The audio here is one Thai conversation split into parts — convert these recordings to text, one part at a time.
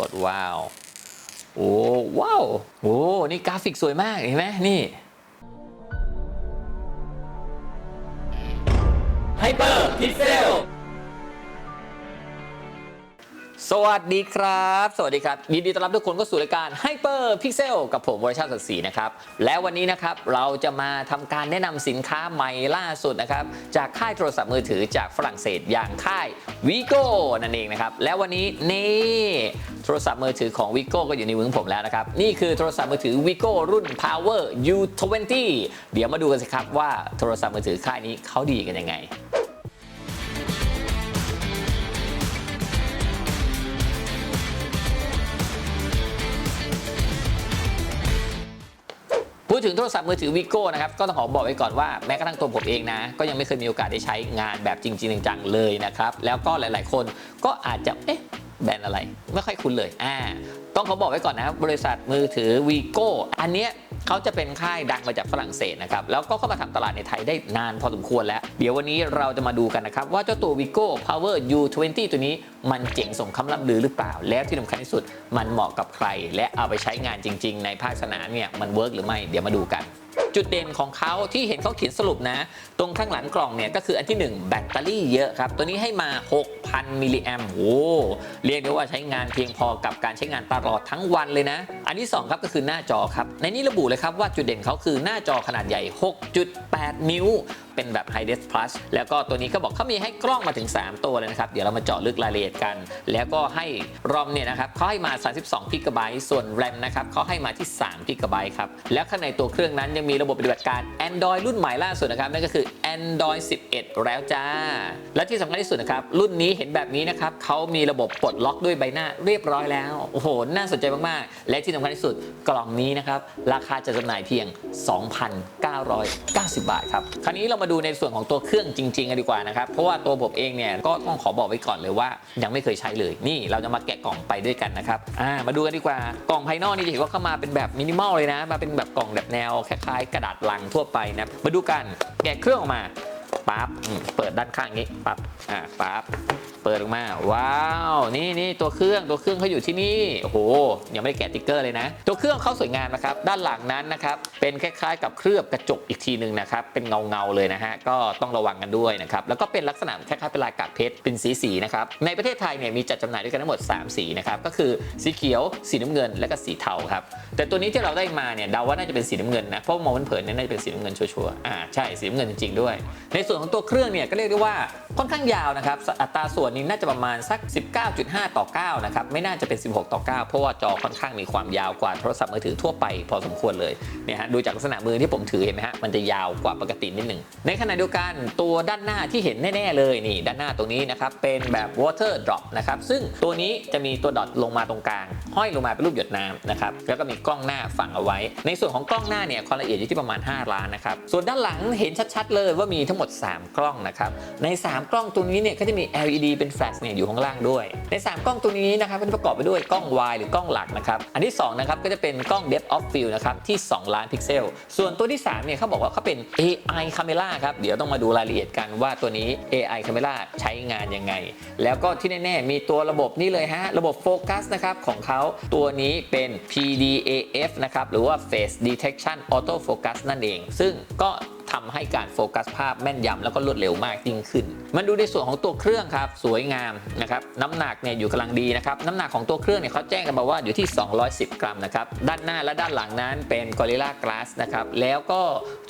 กดว้าว โอ้ว้าวโอ้นี่กราฟิกสวยมากเห็นไหมนี่ไฮเปอร์พิกเซล สวัสดีครับ สวัสดีครับ ยินดีต้อนรับทุกคนเข้าสู่รายการ Hyper Pixel กับผมวรชาติสัตย์ศรีนะครับ และวันนี้นะครับเราจะมาทำการแนะนำสินค้าใหม่ล่าสุดนะครับ จากค่ายโทรศัพท์มือถือจากฝรั่งเศสอย่างค่าย Vigo นั่นเองนะครับ และวันนี้นี่โทรศัพท์มือถือของ Vigo ก็อยู่ในมือของผมแล้วนะครับ นี่คือโทรศัพท์มือถือ Vigo รุ่น Power U20 เดี๋ยวมาดูกันสิครับว่าโทรศัพท์มือถือค่ายนี้เขาดีกันยังไง พูดถึงโทรศัพท์มือถือวิโก้นะครับก็ต้องขอบอกไว้ก่อนว่าแม้กระทั่งตัวผมเองนะ ก็ยังไม่เคยมีโอกาสได้ใช้งานแบบจริงๆจังๆเลยนะครับแล้วก็หลาย ๆ คนก็อาจจะเอ๊ะ แบรนด์อะไร ไม่ค่อยคุ้นเลยอ่าต้องเขอบอกไว้ก่อนนะครับบริษัทมือถือวีโก้อันเนี้ยเขาจะเป็นค่ายดังมาจากฝรั่งเศสนะครับแล้วก็เข้ามาทำตลาดในไทยได้นานพอสมควรแล้ว เดี๋ยววันนี้เราจะมาดูกันนะครับ ว่าเจ้าตัว Vigo Power U20 ตัวนี้มันเจ๋งสมคำล่ำลือหรือเปล่า แล้วที่สำคัญที่สุดมันเหมาะกับใคร และเอาไปใช้งานจริง ๆ ในภาคสนามเนี่ยมันเวิร์กหรือไม่เดี๋ยวมาดูกัน จุดเด่นของเขาที่เห็นเขาเขียนสรุปนะ ตรงข้างหลังกล่องเนี่ยก็คืออันที่ 1 แบตเตอรี่เยอะครับ ตัวนี้ให้มา 6,000 มิลลิแอมโอ้เรียกได้ว่าใช้งานเพียงพอกับการใช้งานตลอดทั้งวันเลยนะ อันที่ 2 ครับก็คือหน้าจอครับ ในนี้ระบุเลยครับว่าจุดเด่นเขาคือหน้าจอขนาดใหญ่ 6.8 นิ้วเป็นแบบ High Def Plus แล้วก็ตัวนี้ก็บอกเขามีให้กล้องมาถึง 3 ตัวเลยนะครับ เดี๋ยวเรามาเจาะลึกรายละเอียดกัน แล้วก็ให้รอมเนี่ยนะครับเขาให้มา 32 g b ส่วน RAM นะครับเขาให้มาที่3 g b ครับ แล้วข้างในตัวเครื่องนั้นยังมีระบบปฏิบัติการ Android รุ่นใหม่ล่าสุดนะครับนั่นก็คือ Android 11 แล้วจ้า และที่สำคัญที่สุดนะครับรุ่นนี้เห็นแบบนี้นะครับเขามีระบบปลดล็อกด้วยใบหน้าเรียบร้อยแล้วโอ้โหน่าสนใจมากๆ และที่สำคัญที่สุดกล่องนี้นะครับราคาจะจำหน่ายเพียง 2,990 บาทครับคราวนี้เรามาดูในส่วนของตัวเครื่องจริงๆกันดีกว่านะครับ เพราะว่าตัวผมเองเนี่ยก็ต้องขอบอกไว้ก่อนเลยว่า ยังไม่เคยใช้เลย นี่เราจะมาแกะกล่องไปด้วยกันนะครับอ่ามาดูกันดีกว่ากล่องภายนอกนี่จะเห็นว่าเข้ามาเป็นแบบมินิมอลเลยนะ มาเป็นแบบกล่องแบบแนวคล้ายๆ กระดาษลังทั่วไปนะมาดูกันแกะเครื่องออกมาปั๊บเปิดด้านข้างนี้ปั๊บอ่าปั๊บ เปิดออกมา ว้าว นี่นี่ตัวเครื่องตัวเครื่องเขาอยู่ที่นี่ โอ้โห ยังไม่ได้แกะติ๊กเกอร์เลยนะ ตัวเครื่องเขาสวยงามนะครับ ด้านหลังนั้นนะครับ เป็นคล้ายๆ กับเคลือบกระจกอีกทีหนึ่งนะครับ เป็นเงาเงาเลยนะฮะ ก็ต้องระวังกันด้วยนะครับ แล้วก็เป็นลักษณะคล้ายๆ เป็นลายกากเพชร เป็นสีสีๆนะครับ ในประเทศไทยเนี่ยมีจัดจำหน่ายด้วยกันทั้งหมด 3 สีนะครับ ก็คือสีเขียว สีน้ำเงิน และก็สีเทาครับ แต่ตัวนี้ที่เราได้มาเนี่ยเดาว่าน่าจะเป็นสีน้ำเงินนะ เพราะมองเผินๆเนี่ยน่าจะเป็นสีน้ำเงินชัวร์ๆ อ่า ใช่ สีน้ำเงินจริงๆด้วย ในส่วนของตัวเครื่องเนี่ยก็เรียกได้ว่าค่อนข้างยาวนะครับ อัตราส่วนนี้น่าจะประมาณสัก 19.5 ต่อ 9 นะครับ ไม่น่าจะเป็น 16 ต่อ 9 เพราะว่าจอค่อนข้างมีความยาวกว่าโทรศัพท์มือถือทั่วไปพอสมควรเลยเนี่ยฮะดูจากลักษณะมือที่ผมถือเห็นไหมฮะมันจะยาวกว่าปกตินิดหนึ่งในขณะเดียวกันตัวด้านหน้าที่เห็นแน่ๆเลยนี่ด้านหน้าตรงนี้นะครับเป็นแบบ water drop นะครับซึ่งตัวนี้จะมีตัวดอทลงมาตรงกลาง ห้อยลงมาเป็นรูปหยดน้ำนะครับแล้วก็มีกล้องหน้าฝังเอาไว้ ในส่วนของกล้องหน้าเนี่ยความละเอียดอยู่ที่ประมาณ 5 ล้านนะครับส่วนด้านหลังเห็นชัดๆ เลยว่ามีทั้งหมด 3 กล้องนะครับใน 3 กล้องตัวนี้เนี่ยก็จะมี LED เป็นแฟลชเนี่ยอยู่ข้างล่างด้วย ใน 3 กล้องตัวนี้นะครับก็จะประกอบไปด้วยกล้อง wide หรือกล้องหลักนะครับ อันที่2นะครับก็จะเป็นกล้อง depth of field นะครับที่ 2 ล้านพิกเซล ส่วนตัวที่3เนี่ยเขาบอกว่าเขาเป็น AI camera ครับ เดี๋ยวต้องมาดูรายละเอียดกันว่าตัวนี้ AI camera ใช้งานยังไง แล้วก็ที่แน่ ๆ มีตัวระบบนี่เลยฮะ ระบบโฟกัสนะครับของเขาตัวนี้เป็น PDAF นะครับหรือว่า Face Detection Auto Focus นั่นเอง ซึ่งก็ ทำให้การโฟกัสภาพแม่นยำแล้วก็รวดเร็วมากยิ่งขึ้น มันดูในส่วนของตัวเครื่องครับสวยงามนะครับน้ำหนักเนี่ยอยู่กำลังดีนะครับน้ำหนักของตัวเครื่องเนี่ยเขาแจ้งกันมาว่าอยู่ที่ 210 กรัมนะครับด้านหน้าและด้านหลังนั้นเป็น Gorilla Glass นะครับแล้วก็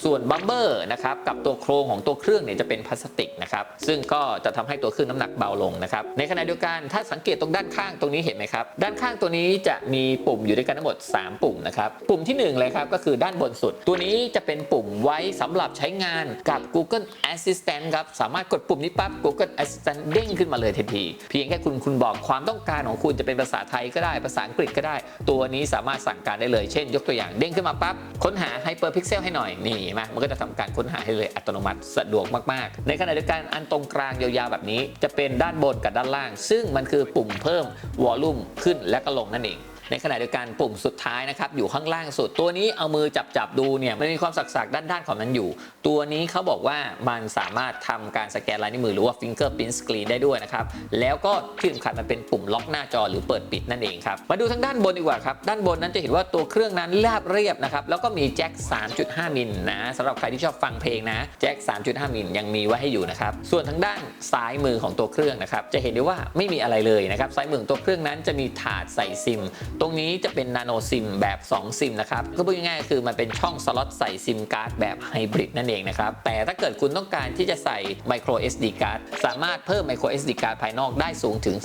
ส่วนบัมเบอร์นะครับกับตัวโครงของตัวเครื่องเนี่ยจะเป็นพลาสติกนะครับซึ่งก็จะทำให้ตัวเครื่องน้ำหนักเบาลงนะครับในขณะเดียวกันถ้าสังเกตตรงด้านข้างตรงนี้เห็นไหมครับด้านข้างตัวนี้จะมีปุ่มอยู่ด้วยกันทั้งหมด 3 ปุ่มนะครับปุ่มที่ 1 เลยครับก็คือด้านบนสุด ตัวนี้จะเป็นปุ่มไว้สำหรับใช้งานกับ Google Assistant ครับ สามารถกดปุ่มนี้ปั๊บ Google Assistant เด้งขึ้นมาเลยทันที เพียงแค่คุณคุณบอกความต้องการของคุณจะเป็นภาษาไทยก็ได้ ภาษาอังกฤษก็ได้ ตัวนี้สามารถสั่งการได้เลย เช่น ยกตัวอย่างเด้งขึ้นมาปั๊บ ค้นหา Hyperpixel ให้หน่อย นี่เห็นไหมมันก็จะทำการค้นหาให้เลยอัตโนมัติสะดวกมาก ๆ ในขณะเดียวกันอันตรงกลางยาวๆแบบนี้ จะเป็นด้านบนกับด้านล่าง ซึ่งมันคือปุ่มเพิ่มวอลลุ่มขึ้นและก็ลงนั่นเอง ในขณะเดียวกันปุ่มสุดท้ายนะครับอยู่ข้างล่างสุด ตัวนี้เอามือจับจับดูเนี่ยมันมีความสักๆด้านๆของมันอยู่ ตัวนี้เขาบอกว่ามันสามารถทำการสแกนลายนิ้วมือหรือว่า fingerprint screen ได้ด้วยนะครับแล้วก็ที่สำคัญมันเป็นปุ่มล็อกหน้าจอหรือเปิดปิดนั่นเองครับมาดูทางด้านบนดีกว่าครับด้านบนนั้นจะเห็นว่าตัวเครื่องนั้นราบเรียบนะครับแล้วก็มีแจ็ค 3.5 มิลนะสำหรับใครที่ชอบฟังเพลงนะแจ็ค 3.5 มิลยังมีไว้ให้อยู่นะครับส่วนทางด้านซ้ายมือของตัวเครื่องนะครับจะเห็นได้ว่าไม่มีอะไรเลยนะครับซ้ายมือของตัวเครื่องนั้นจะมีถาดใส่ซิมตรงนี้จะเป็นนาโนซิมแบบ 2 ซิมนะครับก็พูดง่ายๆคือมันเป็นช่องสล็อตใส่ซิมการ์ดแบบไฮบริดนั่นเองนะครับ แต่ถ้าเกิดคุณต้องการที่จะใส่ micro SD card สามารถเพิ่ม micro SD card ภายนอกได้สูงถึง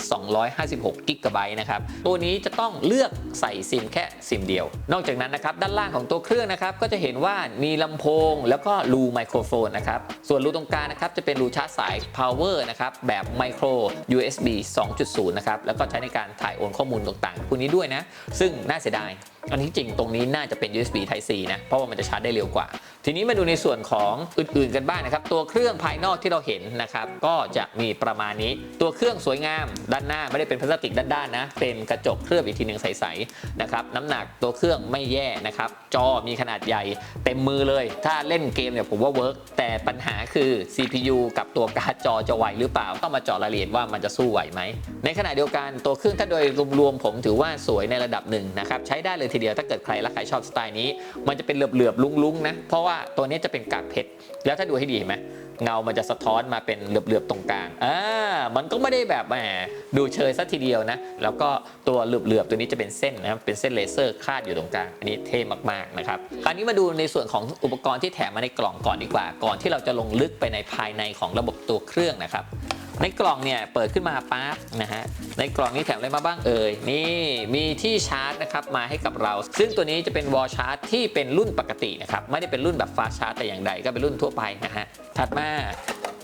256กิกะไบต์นะครับ ตัวนี้จะต้องเลือกใส่ซิมแค่ซิมเดียว นอกจากนั้นนะครับ ด้านล่างของตัวเครื่องนะครับ ก็จะเห็นว่ามีลำโพงแล้วก็รูไมโครโฟนนะครับ ส่วนรูตรงกลางนะครับ จะเป็นรูชาร์จสาย power นะครับ แบบ micro USB 2.0 นะครับ แล้วก็ใช้ในการถ่ายโอนข้อมูลต่างๆพวกนี้ด้วยนะซึ่งน่าเสียดายอันนี้จริงตรงนี้น่าจะเป็น USB Type C นะ เพราะว่ามันจะชาร์จได้เร็วกว่า ทีนี้มาดูในส่วนของอื่นๆกันบ้างนะครับ ตัวเครื่องภายนอกที่เราเห็นนะครับ ก็จะมีประมาณนี้ ตัวเครื่องสวยงามด้านหน้าไม่ได้เป็นพลาสติกด้านๆนะ เป็นกระจกเคลือบอีกทีหนึ่งใสๆนะครับ น้ำหนักตัวเครื่องไม่แย่นะครับ จอมีขนาดใหญ่เต็มมือเลย ถ้าเล่นเกมเนี่ยผมว่าเวิร์กแต่ปัญหาคือ CPU กับตัวการ์ดจอจะไหวหรือเปล่า ต้องมาเจาะรายละเอียดว่ามันจะสู้ไหวไหม ในขณะเดียวกันตัวเครื่องถ้าโดยรวมๆผมถือว่าสวยในระดับหนึ่งนะครับ ใช้ได้เลยทีเดียวถ้าเกิดใครรักใครชอบสไตล์นี้ มันจะเป็นเหลือบๆลุ้งๆนะ เพราะว่าตัวนี้จะเป็นกากเพชรแล้วถ้าดูให้ดีเห็นไหมเงามันจะสะท้อนมาเป็นเหลือบๆตรงกลางอ่ามันก็ไม่ได้แบบแหมดูเชยซะทีเดียวนะ แล้วก็ตัวเหลือบๆตัวนี้จะเป็นเส้นนะครับเป็นเส้นเลเซอร์คาดอยู่ตรงกลางอันนี้เท่มากๆนะครับคราวนี้มาดูในส่วนของอุปกรณ์ที่แถมมาในกล่องก่อนดีกว่า ก่อนที่เราจะลงลึกไปในภายในของระบบตัวเครื่องนะครับ ในกล่องเนี่ยเปิดขึ้นมาปั๊บนะฮะในกล่องนี้แถมอะไรมาบ้างเอ่ยนี่มีที่ชาร์จนะครับมาให้กับเรา ซึ่งตัวนี้จะเป็นวอลชาร์จที่เป็นรุ่นปกตินะครับไม่ได้เป็นรุ่นแบบฟาชาร์จแต่อย่างใดก็เป็นรุ่นทั่วไปนะฮะถัดมา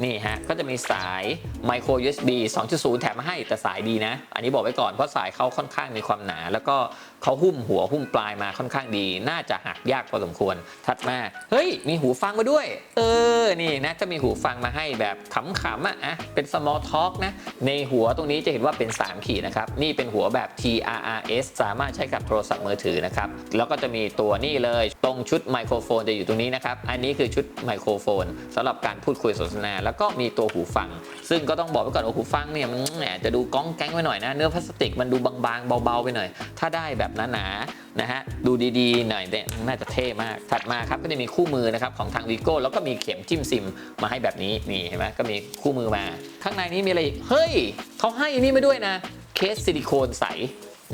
นี่ฮะ ก็จะมีสาย micro USB 2.0 แถมมาให้แต่สายดีนะ อันนี้บอกไว้ก่อนเพราะสายเขาค่อนข้างมีความหนา แล้วก็เขาหุ้มหัวหุ้มปลายมาค่อนข้างดี น่าจะหักยากพอสมควร ถัดมา เฮ้ย มีหูฟังมาด้วย เออ นี่นะจะมีหูฟังมาให้แบบขำๆอะเป็น small talk นะในหัวตรงนี้จะเห็นว่าเป็น 3 ขีดนะครับ นี่เป็นหัวแบบ TRRS สามารถใช้กับโทรศัพท์มือถือนะครับ แล้วก็จะมีตัวนี่เลยตรงชุดไมโครโฟนจะอยู่ตรงนี้นะครับ อันนี้คือชุดไมโครโฟนสำหรับการพูดคุยสนทนา แล้วก็มีตัวหูฟัง ซึ่งก็ต้องบอกไว้ก่อนว่าหูฟังเนี่ยมันแหมจะดูก้องแก๊งไปหน่อยนะ เนื้อพลาสติกมันดูบางๆ เบาๆไปหน่อย ถ้าได้แบบหนาๆนะฮะดูดีๆหน่อยเนี่ยน่าจะเท่มากถัดมาครับก็จะมีคู่มือนะครับของทางวีโก้แล้วก็มีเข็มจิมซิมมาให้แบบนี้นี่เห็นไหมก็มีคู่มือมา ข้างในนี้มีอะไรอีก เฮ้ยเขาให้อันนี้มาด้วยนะ เคสซิลิโคนใส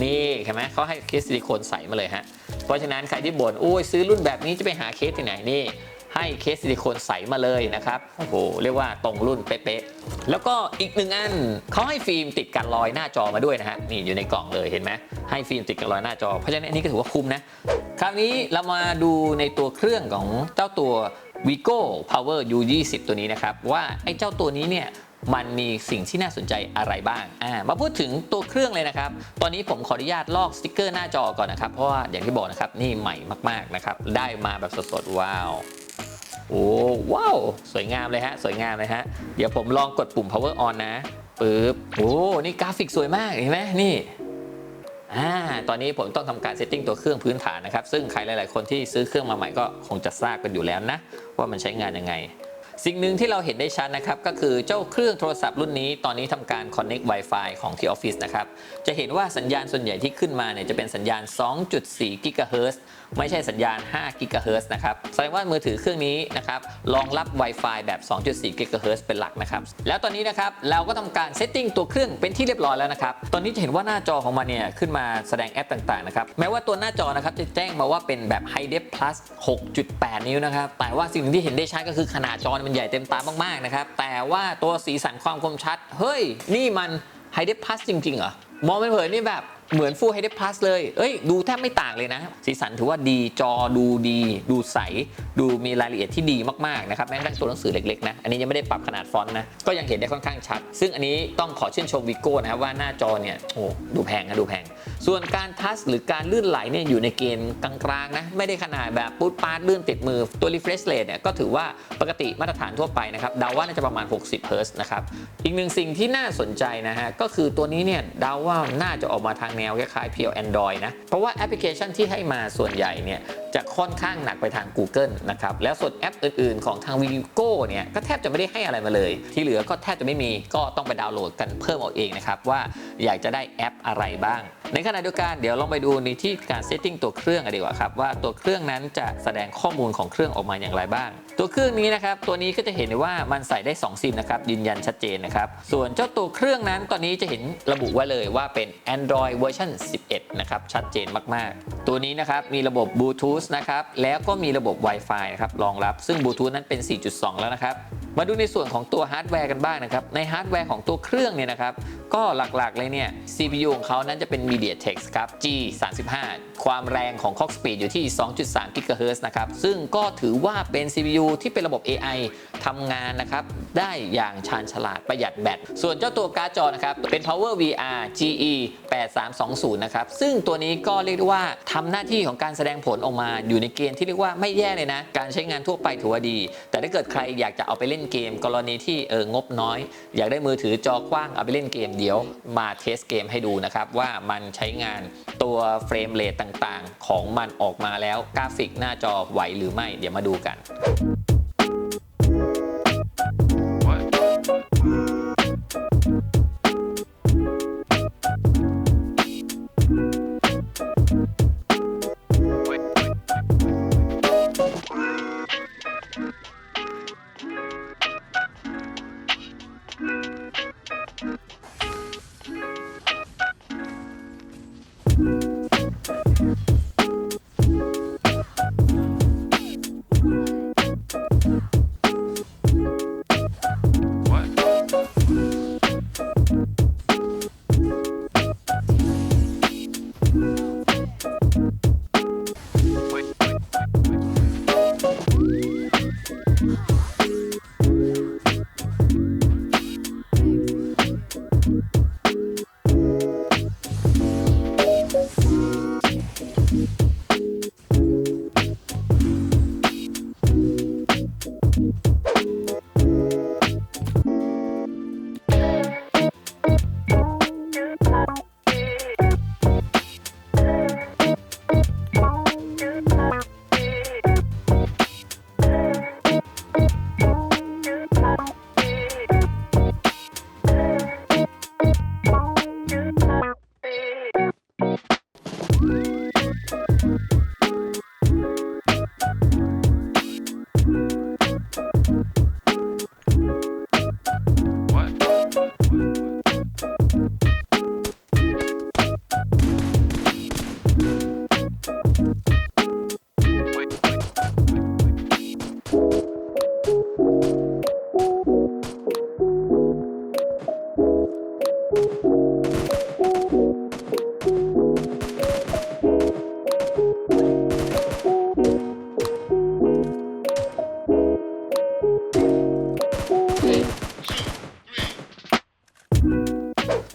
นี่เห็นไหมเขาให้เคสซิลิโคนใสมาเลยฮะเพราะฉะนั้นใครที่บ่นโอ้ยซื้อรุ่นแบบนี้จะไปหาเคสที่ไหนนี่ให้เคสซิลิโคนใสมาเลยนะครับ โอ้โห เรียกว่าตรงรุ่นเป๊ะๆ แล้วก็อีกหนึ่งอันเขาให้ฟิล์มติดกันรอยหน้าจอมาด้วยนะฮะ นี่อยู่ในกล่องเลยเห็นไหมให้ฟิล์มติดกันรอยหน้าจอ เพราะฉะนั้นอันนี้ก็ถือว่าคุ้มนะ คราวนี้เรามาดูในตัวเครื่องของเจ้าตัว Vigo Power U20 ตัวนี้นะครับ ว่าไอ้เจ้าตัวนี้เนี่ยมันมีสิ่งที่น่าสนใจอะไรบ้างอ่ามาพูดถึงตัวเครื่องเลยนะครับ ตอนนี้ผมขออนุญาตลอกสติกเกอร์หน้าจอก่อนนะครับ เพราะว่าอย่างที่บอกนะครับนี่ใหม่มากๆนะครับ ได้มาแบบสดๆว้าวโอ้ว้าว สวยงามเลยฮะ สวยงามเลยฮะ เดี๋ยวผมลองกดปุ่ม power on นะปึ๊บโอ้นี่กราฟิกสวยมากเห็นไหมนี่ อ่าตอนนี้ผมต้องทำการเซตติ้งตัวเครื่องพื้นฐานนะครับ ซึ่งใครหลาย ๆ คนที่ซื้อเครื่องมาใหม่ก็คงจะทราบกันอยู่แล้วนะ ว่ามันใช้งานยังไง สิ่งหนึ่งที่เราเห็นได้ชัดนะครับ ก็คือเจ้าเครื่องโทรศัพท์รุ่นนี้ ตอนนี้ทำการ Connect Wi-Fi ของที่ออฟฟิศนะครับ จะเห็นว่าสัญญาณส่วนใหญ่ที่ขึ้นมาเนี่ยจะเป็นสัญญาณ 2.4 GHz ไม่ใช่สัญญาณ5 GHz นะครับแสดงว่ามือถือเครื่องนี้นะครับรองรับ Wi-Fi แบบ 2.4 GHz เป็นหลักนะครับแล้วตอนนี้นะครับเราก็ทำการเซตติ้งตัวเครื่องเป็นที่เรียบร้อยแล้วนะครับตอนนี้จะเห็นว่าหน้าจอของมันเนี่ยขึ้นมาแสดงแอปต่างๆนะครับแม้ว่าตัวหน้าจอนะครับจะแจ้งมาว่าเป็นแบบ High Def Plus 6.8 นิ้วนะครับแต่ว่าสิ่งที่เห็นได้ชัดก็คือขนาดจอมันใหญ่เต็มตามากๆนะครับแต่ว่าตัวสีสันความคมชัด เฮ้ยนี่มัน High Def Plus จริงๆเหรอมองเผินๆนี่แบบ เหมือน Full HD Plus เลย เอ้ย ดูแทบไม่ต่างเลยนะ สีสันถือว่าดี จอดูดี ดูใส ดูมีรายละเอียดที่ดีมากๆนะครับ แม้กระทั่งตัวหนังสือเล็กๆนะ อันนี้ยังไม่ได้ปรับขนาดฟอนต์นะ ก็ยังเห็นได้ค่อนข้างชัด ซึ่งอันนี้ต้องขอชื่นชมวิโก้นะครับว่าหน้าจอเนี่ย โอ้ ดูแพงนะ ดูแพง ส่วนการทัชหรือการลื่นไหลเนี่ยอยู่ในเกณฑ์กลางๆนะ ไม่ได้ขนาดแบบปุ๊ดปาดลื่นติดมือ ตัว refresh rate เนี่ยก็ถือว่าปกติมาตรฐานทั่วไปนะครับ เดาว่าน่าจะประมาณ 60 Hz นะครับ อีกหนึ่งสิ่งที่น่าสนใจนะฮะ ก็คือตัวนี้เนี่ยเดาว่าน่าจะออกมาทางแนวคล้ายๆเพียว Android นะ เพราะว่าแอปพลิเคชันที่ให้มาส่วนใหญ่เนี่ยจะค่อนข้างหนักไปทาง Google นะครับ แล้วส่วนแอปอื่นๆ ของทาง Vivo เนี่ยก็แทบจะไม่ได้ให้อะไรมาเลย ที่เหลือก็แทบจะไม่มีก็ต้องไปดาวน์โหลดกันเพิ่มเอาเองนะครับ ว่าอยากจะได้แอปอะไรบ้าง ในขณะเดียวกันเดี๋ยวลองไปดูในที่การเซตติ้งตัวเครื่องกันดีกว่าครับว่าตัวเครื่องนั้นจะแสดงข้อมูลของเครื่องออกมาอย่างไรบ้าง ตัวเครื่องนี้นะครับตัวนี้ก็จะเห็นว่ามันใส่ได้ 2 ซิมนะครับยืนยันชัดเจนนะครับส่วนเจ้าตัวเครื่องนั้นตอนนี้จะเห็นระบุไว้เลยว่าเป็น Android เวอร์ร์ชัน11 นะครับ ชัดเจนมากๆ ตัวนี้นะครับ มีระบบบลูทูธนะครับ แล้วก็มีระบบ Wi-Fi นะครับ รองรับ ซึ่งบลูทูธนั้นเป็น 4.2 แล้วนะครับ มาดูในส่วนของตัวฮาร์ดแวร์กันบ้างนะครับ ในฮาร์ดแวร์ของตัวเครื่องเนี่ยนะครับ ก็หลักๆเลยเนี่ย CPU ของเขานั้นจะเป็น MediaTek ครับ G35 ความแรงของ Clock Speed อยู่ที่ 2.3 GHz นะครับ ซึ่งก็ถือว่าเป็น CPU ที่เป็นระบบ AI ทำงานนะครับ ได้อย่างชาญฉลาดประหยัดแบต ส่วนเจ้าตัวการ์ดจอนะครับ เป็น Power VR GE 8320 นะครับ ซึ่งตัวนี้ก็เรียกได้ว่าทำหน้าที่ของการแสดงผลออกมาอยู่ในเกณฑ์ที่เรียกว่าไม่แย่เลยนะ การใช้งานทั่วไปถือว่าดี แต่ถ้าเกิดใครอยากจะเอาไปเล่นเกม กรณีที่เอองบน้อย อยากได้มือถือจอกว้างเอาไปเล่นเกมเดี๋ยวมาเทสเกมให้ดูนะครับ ว่ามันใช้งานตัวเฟรมเรทต่างๆ ของมันออกมาแล้วกราฟิกหน้าจอไหวหรือไม่ เดี๋ยวมาดูกัน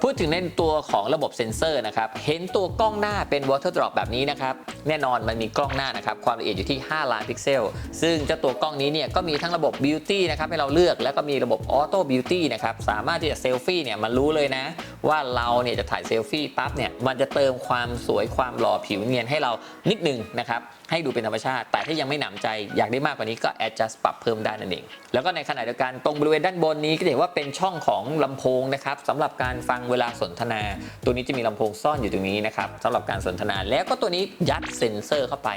พูดถึงในตัวของระบบเซ็นเซอร์นะครับ เห็นตัวกล้องหน้าเป็น water drop แบบนี้นะครับ แน่นอนมันมีกล้องหน้านะครับ ความละเอียดอยู่ที่ 5 ล้านพิกเซล ซึ่งเจ้าตัวกล้องนี้เนี่ยก็มีทั้งระบบ beauty นะครับให้เราเลือก แล้วก็มีระบบ auto beauty นะครับ สามารถที่จะเซลฟี่เนี่ยมันรู้เลยนะ ว่าเราเนี่ยจะถ่ายเซลฟี่ปั๊บเนี่ยมันจะเติมความสวยความหล่อผิวเนียนให้เรานิดนึงนะครับให้ดูเป็นธรรมชาติ แต่ถ้ายังไม่หนำใจอยากได้มากกว่านี้ก็ adjust ปรับเพิ่มได้นั่นเอง แล้วก็ในขณะเดียวกันตรงบริเวณด้านบนนี้ก็จะเห็นว่าเป็นช่องของลำโพงนะครับสำหรับการฟังเวลาสนทนา ตัวนี้จะมีลำโพงซ่อนอยู่ตรงนี้นะครับสำหรับการสนทนาแล้วก็ตัวนี้ยัดเซ็นเซอร์เข้าไป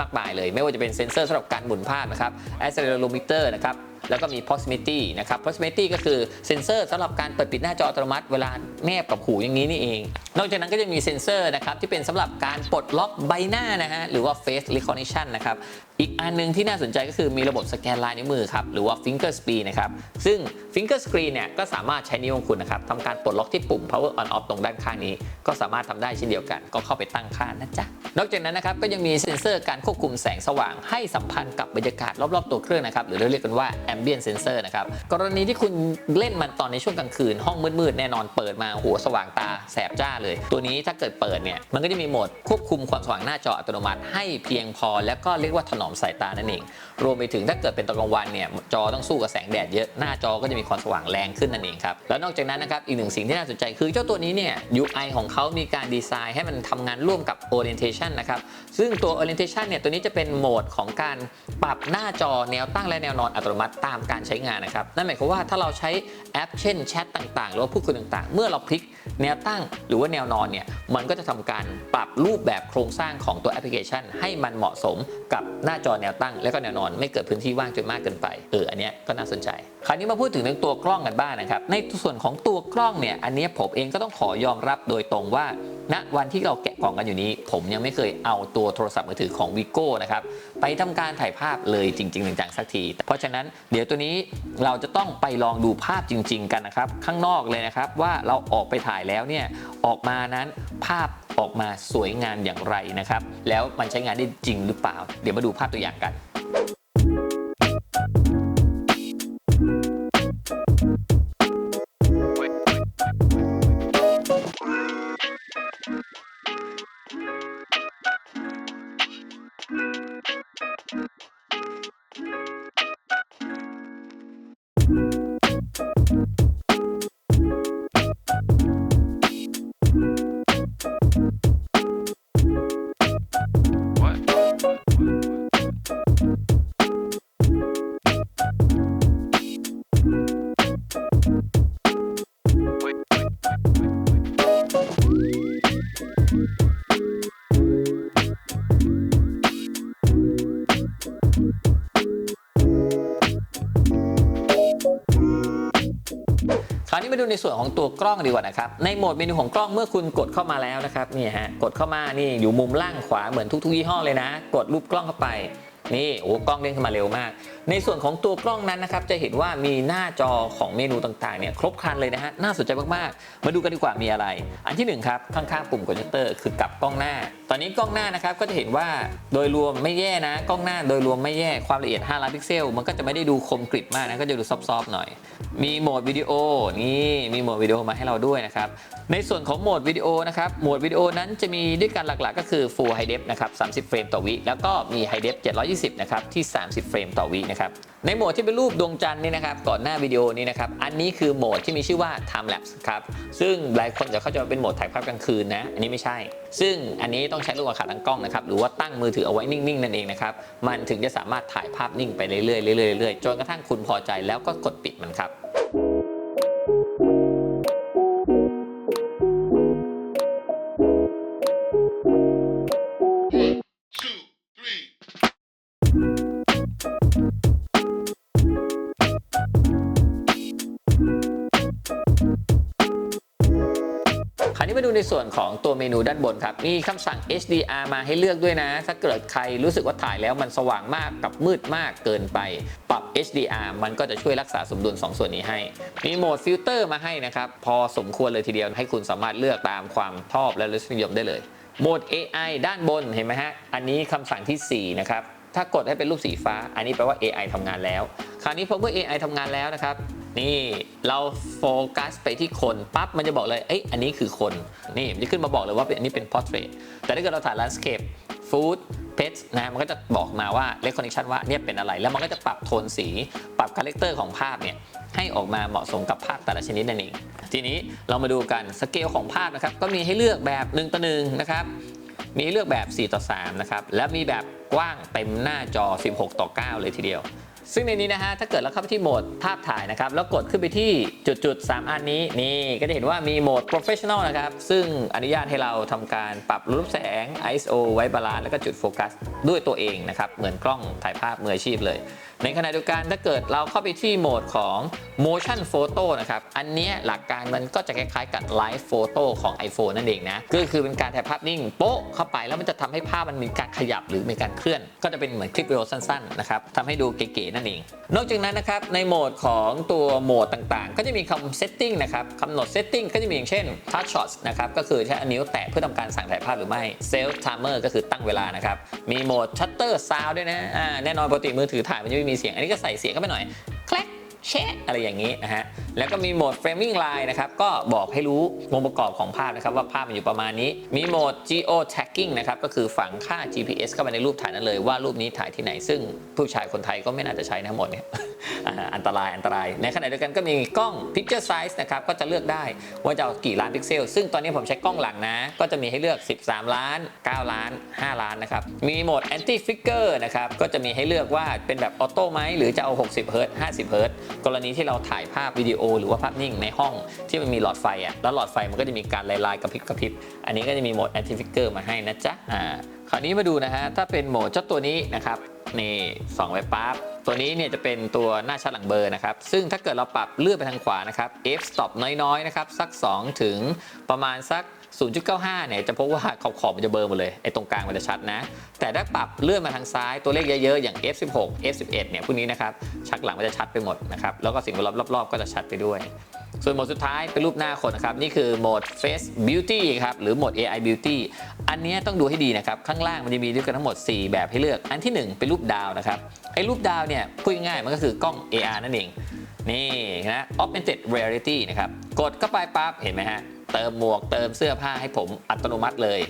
มากมายเลย ไม่ว่าจะเป็นเซ็นเซอร์สำหรับการหมุนภาพนะครับ accelerometer นะครับ แล้วก็มี proximity นะครับ proximity ก็คือเซ็นเซอร์สำหรับการเปิดปิดหน้าจออัตโนมัติเวลาแนบกับหูอย่างนี้นี่เอง นอกจากนั้นก็จะมีเซ็นเซอร์นะครับที่เป็นสำหรับการปลดล็อกใบหน้านะฮะหรือว่า face recognition นะครับ อีกอันหนึงที่น่าสนใจก็คือมีระบบสแกนลายนิ้วมือครับหรือว่า finger screen นะครับซึ่ง finger screen เนี่ยก็สามารถใช้นิ้วของคุณนะครับทำการปลดล็อกที่ปุ่ม power on off ตรงด้านข้างนี้ ก็สามารถทำได้เช่นเดียวกัน ก็เข้าไปตั้งค่านะจ๊ะนอกจากนั้นนะครับก็ยังมีเซ็นเซอร์การควบคุมแสงสว่างให้สัมพันธ์กับบรรยากาศรอบๆตัวเครื่องนะครับหรือเรียกกันว่า ambient sensor นะครับกรณีที่คุณเล่นมันตอนในช่วงกลางคืนห้องมืดๆแน่นอนเปิดมาหัวสว่างตาแสบจ้าเลย ตัวนี้ถ้าเกิดเปิดเนี่ยมันก็จะมีโหมดควบคุมความสว่างหน้าจออัตโนมัติ ให้เพียงพอ แล้วก็เรียกว่าถนอมมสายตานั่นเอง รวมไปถึงถ้าเกิดเป็นตอนกลางวันเนี่ยจอต้องสู้กับแสงแดดเยอะหน้าจอก็จะมีความสว่างแรงขึ้นนั่นเองครับแล้วนอกจากนั้นนะครับอีกหนึ่งสิ่งที่น่าสนใจคือเจ้าตัวนี้เนี่ย UI ของเขามีการดีไซน์ให้มันทำงานร่วมกับ Orientation นะครับซึ่งตัว Orientation เนี่ยตัวนี้จะเป็นโหมดของการปรับหน้าจอแนวตั้งและแนวนอนอัตโนมัติตามการใช้งานนะครับนั่นหมายความว่าถ้าเราใช้แอปเช่นแชทต่างๆ หรือว่าพูดคุยต่างๆ เมื่อเราพลิกแนวตั้งหรือว่าแนวนอนเนี่ยมันก็จะทำการปรับรูปแบบโครงสร้างของตัวแอปพลิเคชัน ให้มันเหมาะสมกับหน้าจอแนวตั้งและก็แนวนอนไม่เกิดพื้นที่ว่างจนมากเกินไปเอออันเนี้ยก็น่าสนใจ คราวนี้มาพูดถึงเรื่องตัวกล้องกันบ้างนะครับ ในส่วนของตัวกล้องเนี่ยอันนี้ผมเองก็ต้องขอยอมรับโดยตรงว่าณวันที่เราแกะกล่องกันอยู่นี้ ผมยังไม่เคยเอาตัวโทรศัพท์มือถือของ Vigo นะครับไปทำการถ่ายภาพเลยจริงๆจังๆสักที เพราะฉะนั้นเดี๋ยวตัวนี้เราจะต้องไปลองดูภาพจริง ๆ กันนะครับ ข้างนอกเลยนะครับว่าเราออกไปถ่ายแล้วเนี่ยออกมานั้นภาพ ออกมาสวยงามอย่างไรนะครับ แล้วมันใช้งานได้จริงหรือเปล่า เดี๋ยวมาดูภาพตัวอย่างกันาวนี้มาดูในส่วนของตัวกล้องดีกว่านะครับ ในโหมดเมนูของกล้องเมื่อคุณกดเข้ามาแล้วนะครับนี่ฮะกดเข้ามานี่อยู่มุมล่างขวาเหมือนทุกๆยี่ห้อเลยนะ กดรูปกล้องเข้าไปนี่โอ้กล้องเด้งขึ้นมาเร็วมาก ในส่วนของตัวกล้องนั้นนะครับจะเห็นว่ามีหน้าจอของเมนูต่างๆเนี่ยครบครันเลยนะฮะน่าสนใจมากๆ มาดูกันดีกว่ามีอะไร อันที่หนึ่งครับข้างๆปุ่มกดชัตเตอร์คือกลับกล้องหน้า ตอนนี้กล้องหน้านะครับก็จะเห็นว่าโดยรวมไม่แย่นะ กล้องหน้าโดยรวมไม่แย่ความละเอียด5ล้านพิกเซลมันก็จะไม่ได้ดูคมกริบมากนะก็จะดูซอฟๆหน่อย มีโหมดวิดีโอนี่มีโหมดวิดีโอมาให้เราด้วยนะครับ ในส่วนของโหมดวิดีโอนะครับโหมดวิดีโอนั้นจะมีด้วยกันหลักๆ ก็คือ Full High Def นะครับ30 เฟรมต่อวิแล้วก็มี High Def 720 นะครับที่ 30 เฟรมต่อวินะครับในโหมดที่เป็นรูปดวงจันทร์นี่นะครับก่อนหน้าวิดีโอนี้นะครับอันนี้คือโหมดที่มีชื่อว่า Time Lapse ครับซึ่งหลายคนจะเข้าใจว่าเป็นโหมดถ่ายภาพกลางคืนนะอันนี้ไม่ใช่ ซึ่งอันนี้ต้องใช้ลูกกระขาตั้งกล้องนะครับหรือว่าตั้งมือถือเอาไว้นิ่งๆนั่นเองนะครับมันถึงจะสามารถถ่ายภาพนิ่งไปเรื่อยๆเรื่อยๆจนกระทั่งคุณพอใจแล้วก็กดปิดมันครับ ดูในส่วนของตัวเมนูด้านบนครับ มีคำสั่ง HDR มาให้เลือกด้วยนะ ถ้าเกิดใครรู้สึกว่าถ่ายแล้วมันสว่างมากกับมืดมากเกินไป ปรับ HDR มันก็จะช่วยรักษาสมดุล2ส่วนนี้ให้ มีโหมดฟิลเตอร์มาให้นะครับ พอสมควรเลยทีเดียวให้คุณสามารถเลือกตามความชอบและรสนิยมได้เลยโหมด AI ด้านบนเห็นไหมฮะ อันนี้คำสั่งทีสี่4 นะครับ ถ้ากดให้เป็นรูปสีฟ้า อันนี้แปลว่า AI ทำงานแล้ว คราวนี้พอเมื่อ AI ทำงานแล้วนะครับ นี่เราโฟกัสไปที่คนปั๊บมันจะบอกเลยเอ้ยอันนี้คือคนนี่มันจะขึ้นมาบอกเลยว่าอันนี้เป็น portrait แต่ถ้าเกิดเราถ่าย landscape food pet นะมันก็จะบอกมาว่า recognition ว่าเนี่ยเป็นอะไร แล้วมันก็จะปรับโทนสีปรับคาแรคเตอร์ของภาพเนี่ยให้ออกมาเหมาะสมกับภาพแต่ละชนิดนั่นเองทีนี้เรามาดูกันสเกลของภาพนะครับก็มีให้เลือกแบบ1ต่อ1นะครับมีเลือกแบบ 4 ต่อ 3 นะครับ และมีแบบกว้างเต็มหน้าจอ 16 ต่อ 9 เลยทีเดียว ซึ่งในนี้นะฮะถ้าเกิดเราเข้าไปที่โหมดภาพถ่ายนะครับแล้วกดขึ้นไปที่จุดๆ 3 อันนี้นี่ก็จะเห็นว่ามีโหมด professional นะครับซึ่งอนุญาตให้เราทำการปรับรูปแสง ISO ไว้บาลานซ์แล้วก็จุดโฟกัสด้วยตัวเองนะครับเหมือนกล้องถ่ายภาพมืออาชีพเลย ในขณะเดียวกันถ้าเกิดเราเข้าไปที่โหมดของ motion photo นะครับ อันนี้หลักการมันก็จะคล้ายๆกับ live photo ของ iPhone นั่นเองนะ ก็คือเป็นการถ่ายภาพนิ่งโป๊ะเข้าไปแล้วมันจะทำให้ภาพมันมีการขยับหรือมีการเคลื่อน ก็จะเป็นเหมือนคลิปวิดีโอสั้นๆนะครับทำให้ดูเก๋ๆนั่นเอง นอกจากนั้นนะครับในโหมดของตัวโหมดต่างๆ ก็จะมีคำ setting นะครับกำหนด setting ก็จะมีอย่างเช่น touch shots นะครับก็คือใช้นิ้วแตะเพื่อทำการสั่งถ่ายภาพหรือไม่ self timer ก็คือตั้งเวลานะครับมีโหมด shutter sound ด้วยนะอ่าแน่นอนปกติมือถือถ่ายมันจะไม่มีีเสียง อันนี้ก็ใส่เสียงเข้าไปหน่อยแคลกเชะอะไรอย่างนี้นะฮะแล้วก็มีโหมด framing line นะครับ ก็บอกให้รู้องค์ประกอบของภาพนะครับ ว่าภาพมันอยู่ประมาณนี้ มีโหมด geo tagging นะครับ ก็คือฝังค่า GPS เข้าไปในรูปถ่ายนั้นเลย ว่ารูปนี้ถ่ายที่ไหน ซึ่งผู้ชายคนไทยก็ไม่น่าจะใช้นะหมดเนี่ยอันตรายอันตราย ในขณะเดียวกันก็มีกล้อง picture size นะครับ ก็จะเลือกได้ว่าจะเอากี่ล้านพิกเซล ซึ่งตอนนี้ผมใช้กล้องหลังนะ ก็จะมีให้เลือก 13 ล้าน 9 ล้าน 5 ล้านนะครับ มีโหมด anti flicker นะครับ ก็จะมีให้เลือกว่าเป็นแบบออโต้ไหมหรือจะเอา 60 เฮิร์ต50 เฮิร์ตกรณีที่เราถ่ายภาพวิดีโอโอหรือว่าภาพนิ่งในห้องที่มันมีหลอดไฟอะแล้วหลอดไฟมันก็จะมีการลายๆกระพริบกระพริบอันนี้ก็จะมีโหมด anti flicker มาให้นะจ๊ะอ่าคราวนี้มาดูนะฮะถ้าเป็นโหมดเจ้าตัวนี้นะครับนี่สองไว้ปั๊บตัวนี้เนี่ยจะเป็นตัวหน้าชัดหลังเบอร์นะครับ ซึ่งถ้าเกิดเราปรับเลื่อนไปทางขวานะครับ f stop น้อยๆนะครับสัก 2 ถึงประมาณสัก 0.95 เนี่ยจะพบว่าขอบขอบๆมันจะเบลอร์หมดเลยไอ้ตรงกลางมันจะชัดนะ แต่ถ้าปรับเลื่อนมาทางซ้ายตัวเลขเยอะๆ อย่าง f16 f11 เนี่ยพวกนี้นะครับชักหลังมันจะชัดไปหมดนะครับแล้วก็สิ่งแวดล้อมรอบๆ ก็จะชัดไปด้วย ส่วนโหมดสุดท้ายเป็นรูปหน้าคนนะครับนี่คือโหมด Face Beauty ครับหรือโหมด AI Beauty อันนี้ต้องดูให้ดีนะครับข้างล่างมันจะมีด้วยกันทั้งหมด 4 แบบให้เลือก อันที่ 1 เป็นรูปดาวนะครับไอ้รูปดาวเนี่ยพูดง่ายๆมันก็คือกล้อง AR นั่นเองนี่นะ Augmented Reality นะครับ กดเข้าไปปั๊บเห็นไหมฮะ เติมหมวกเติมเสื้อผ้าให้ผมอัตโนมัติเลย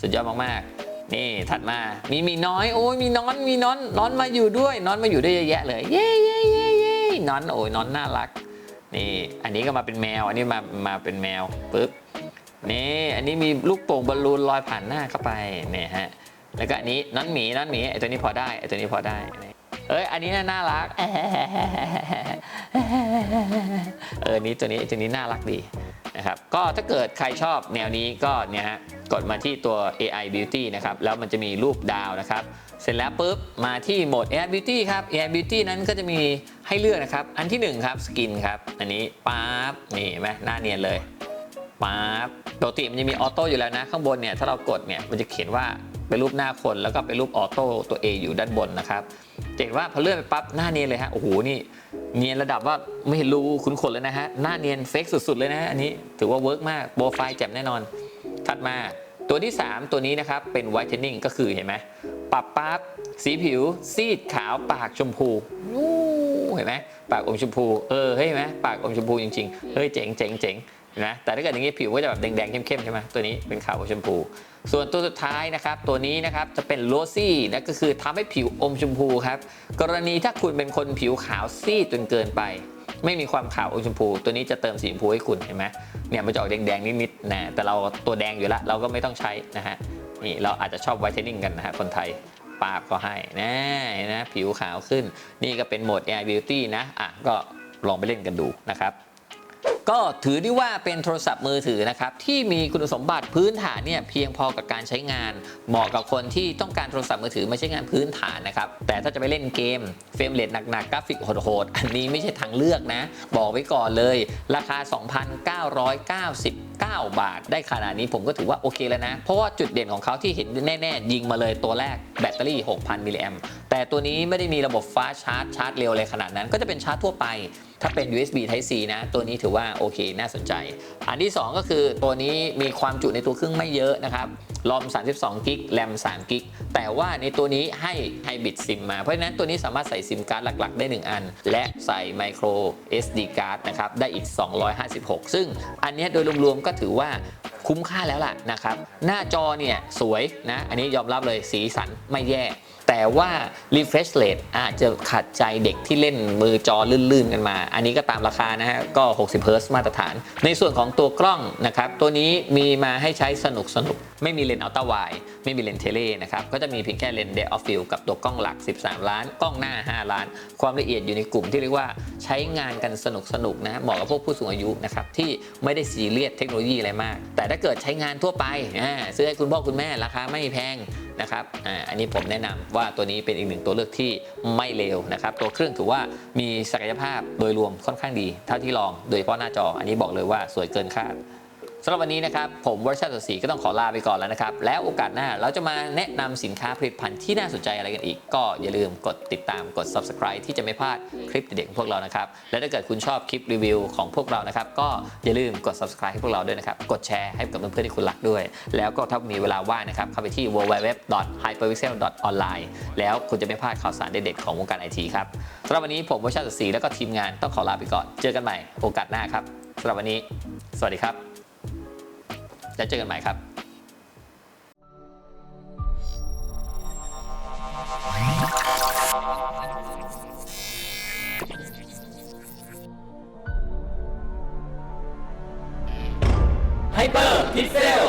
สุดยอดมากๆ นี่ถัดมามีมีน้อยโอ้ยมีน้อนมีน้อนน้อนมาอยู่ด้วยน้อนมาอยู่ด้วยเยอะแยะเลยเย้เย้เย้เย้น้อนโอ้ยน้อนน่ารัก นี่ อันนี้ก็มาเป็นแมว อันนี้มามาเป็นแมวปึ๊บนี่อันนี้มีลูกโป่งบอลลูนลอยผ่านหน้าเข้าไปเนี่ยฮะแล้วก็อันนี้น้อนหมีน้อนหมีไอตัวนี้พอได้ไอตัวนี้พอได้เอ้ย อันนี้น่ารัก เออนี้ตัวนี้ตัวนี้น่ารักดี นะครับก็ถ้าเกิดใครชอบแนวนี้ก็เนี่ยฮะกดมาที่ตัว AI Beauty นะครับแล้วมันจะมีรูปดาวนะครับ เสร็จแล้วปุ๊บมาที่โหมด AI Beauty ครับ AI Beauty นั้นก็จะมีให้เลือกนะครับ อันที่หนึ่งครับสกินครับ อันนี้ปั๊บนี่เห็นไหมหน้าเนียนเลย ปั๊บปกติมันจะมีออโต้อยู่แล้วนะ ข้างบนเนี่ยถ้าเรากดเนี่ยมันจะเขียนว่าเป็นรูปหน้าคนแล้วก็เป็นรูปออโต้ตัว A อยู่ด้านบนนะครับจะเห็นว่าพอเลื่อนไปปั๊บหน้าเนียนเลยฮะโอ้โหนี่เนียนระดับว่าไม่เห็นรูขุนขนเลยนะฮะหน้าเนียนเฟกสุดๆเลยนะฮะอันนี้ถือว่าเวิร์กมากโปรไฟล์แจ่มแน่นอน ถัดมาตัวที่ 3 ตัวนี้นะครับเป็น whitening ก็คือเห็นไหมปรับปั๊บสีผิว ซีดขาวปากชมพูเห็นไหมปากอมชมพูเออเฮ้ยเห็นไหมปากอมชมพูจริงๆเฮ้ยเจ๋งเจ๋งเจ๋ง นไหมแต่ถ้าเกิดอย่างนี้ผิวก็จะแบบแดงๆเข้มๆใช่ไหมตัวนี้เป็นขาวอมชมพู ส่วนตัวสุดท้ายนะครับ ตัวนี้นะครับจะเป็นโรซี่นะก็คือทำให้ผิวอมชมพูครับ กรณีถ้าคุณเป็นคนผิวขาวซีดจนเกินไป ไม่มีความขาวอมชมพู ตัวนี้จะเติมสีชมพูให้คุณเห็นไหมเนี่ยมันจะออกแดงๆนิดๆนะแต่เราตัวแดงอยู่แล้วเราก็ไม่ต้องใช้นะฮะนี่เราอาจจะชอบไวท์เทนนิ่งกันนะฮะคนไทยปาบก็ให้นะนะผิวขาวขึ้น นี่ก็เป็นโหมด Air Beauty นะอะก็ลองไปเล่นกันดูนะครับ ก็ถือได้ว่าเป็นโทรศัพท์มือถือนะครับที่มีคุณสมบัติพื้นฐานเนี่ยเพียงพอกับการใช้งาน เหมาะกับคนที่ต้องการโทรศัพท์มือถือมาใช้งานพื้นฐานนะครับแต่ถ้าจะไปเล่นเกมเฟรมเรทหนักๆกราฟิกโหดๆอันนี้ไม่ใช่ทางเลือกนะ บอกไว้ก่อนเลย ราคา 2,999บาทได้ขนาดนี้ผมก็ถือว่าโอเคแล้วนะ เพราะว่าจุดเด่นของเขาที่เห็นแน่ๆ ยิงมาเลยตัวแรกแบตเตอรี่ 6,000 มิลลิแอมแต่ตัวนี้ไม่ได้มีระบบฟ้าชาร์จชาร์จเร็วเลยขนาดนั้นก็จะเป็นชาร์จทั่วไป ถ้าเป็น USB Type C นะ ตัวนี้ถือว่าโอเคน่าสนใจ อันที่ 2 ก็คือตัวนี้มีความจุในตัวเครื่องไม่เยอะนะครับรอม 32 กิกแรม 3 กิก แต่ว่าในตัวนี้ให้ไฮบริดซิมมา เพราะฉะนั้นตัวนี้สามารถใส่ซิมการ์ดหลัก ๆ ได้ 1 อัน และใส่ไมโคร SD การ์ดนะครับ ได้อีก 256 ซึ่งอันนี้โดยรวมๆก็ถือว่า คุ้มค่าแล้วล่ะนะครับ หน้าจอเนี่ยสวยนะ อันนี้ยอมรับเลยสีสันไม่แย่ แต่ว่า refresh rate อาจจะขัดใจเด็กที่เล่นมือจอลื่นๆกันมา อันนี้ก็ตามราคานะฮะ ก็ 60 Hz มาตรฐาน ในส่วนของตัวกล้องนะครับ ตัวนี้มีมาให้ใช้สนุกสนุกๆไม่มีเลนส์อัลตร้าไวไม่มีเลนส์เทเลนะครับ ก็จะมีเพียงแค่เลนส์ depth of field กับตัวกล้องหลัก 13 ล้าน กล้องหน้า 5 ล้าน ความละเอียดอยู่ในกลุ่มที่เรียกว่าใช้งานกันสนุกสนุกๆนะ เหมาะกับพวกผู้สูงอายุนะครับที่ไม่ได้ซีเรียสเทคโนโลยีอะไรมาก แต่ถ้าเกิดใช้งานทั่วไปซื้อให้คุณพ่อคุณแม่ราคาไม่แพงนะครับอันนี้ผมแนะนำว่าตัวนี้เป็นอีกหนึ่งตัวเลือกที่ไม่เลวนะครับ ตัวเครื่องถือว่ามีศักยภาพโดยรวมค่อนข้างดี เท่าที่ลองโดยเฉพาะหน้าจออันนี้บอกเลยว่าสวยเกินคาด สำหรับวันนี้นะครับ ผมวรชาติสีก็ต้องขอลาไปก่อนแล้วนะครับ แล้วโอกาสหน้าเราจะมาแนะนำสินค้าผลิตภัณฑ์ที่น่าสนใจอะไรกันอีก ก็อย่าลืมกดติดตามกด subscribe ที่จะไม่พลาดคลิปเด็ดๆของพวกเรานะครับ และถ้าเกิดคุณชอบคลิปรีวิวของพวกเรานะครับ ก็อย่าลืมกด subscribe ให้พวกเราด้วยนะครับ กดแชร์ให้กับเพื่อนๆที่คุณรักด้วย แล้วก็ถ้ามีเวลาว่างนะครับเข้าไปที่ www.hyperpixel.online แล้วคุณจะไม่พลาดข่าวสารเด็ดๆของวงการไอทีครับสำหรับวันนี้ผมวรชาติสีแล้วก็ทีมงานต้องขอลาไปก่อน เจอกันใหม่โอกาสหน้าครับสำหรับวันนี้ สวัสดีครับ แล้วเจอกันใหม่ครับไฮเปอร์พิเซล